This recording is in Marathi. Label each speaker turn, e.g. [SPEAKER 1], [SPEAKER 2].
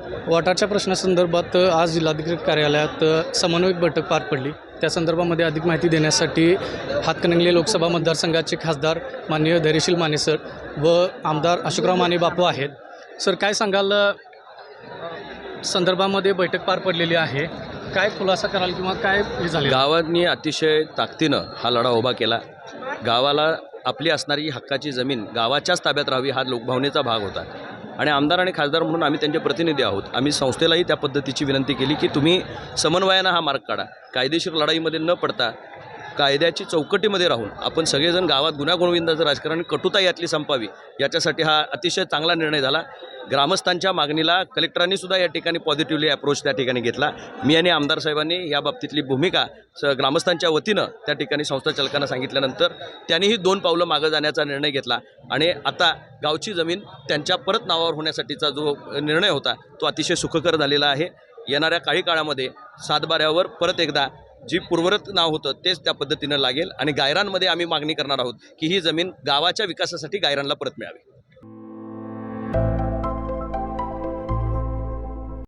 [SPEAKER 1] वाटारच्या प्रश्नासंदर्भात आज जिल्हाधिकारी कार्यालयात समन्वयक बैठक पार पडली. त्या संदर्भामध्ये अधिक माहिती देण्यासाठी हातकणंगले लोकसभा मतदारसंघाचे खासदार माननीय धैर्यशील माने सर व आमदार अशोकराव माने बापू आहेत. सर काय सांगाल संदर्भामध्ये बैठक पार पडलेली आहे. काय खुलासा कराल किंवा काय हे झालं
[SPEAKER 2] गावांनी अतिशय ताकदीनं हा लढा उभा केला. गावाला आपली असणारी हक्काची जमीन गावाच्याच ताब्यात राहावी हा लोकभावनेचा भाग होता. आणि आमदार आणि खासदार म्हणून आम्ही त्यांचे प्रतिनिधी आहोत. आम्ही संस्थेलाही त्या पद्धतीची विनंती केली की तुम्ही समन्वयानं हा मार्ग काढा. कायदेशीर लढाईमध्ये न पडता कायद्याची चौकटीमध्ये राहून आपण सगळेजण गावात गुन्ह्यागोविंदाचं राजकारण कटुता यातली संपावी याच्यासाठी हा अतिशय चांगला निर्णय झाला. ग्रामस्थांच्या मागणीला कलेक्टरांनी सुद्धा या ठिकाणी पॉझिटिव्हली अप्रोच त्या ठिकाणी घेतला. मी आणि आमदार साहेबांनी या बाबतीतली भूमिका स ग्रामस्थांच्या वतीनं त्या ठिकाणी संस्था चालकांना सांगितल्यानंतर त्यांनीही दोन पावलं मागं जाण्याचा निर्णय घेतला. आणि आता गावची जमीन त्यांच्या परत नावावर होण्यासाठीचा जो निर्णय होता तो अतिशय सुखकर झालेला आहे. येणाऱ्या काही काळामध्ये सातबाऱ्यावर परत एकदा जी पूर्वरत नाव होतं तेच त्या पद्धतीनं लागेल. आणि गायरांमध्ये आम्ही मागणी करणार आहोत की ही जमीन गावाच्या विकासासाठी गायरांना परत मिळावी.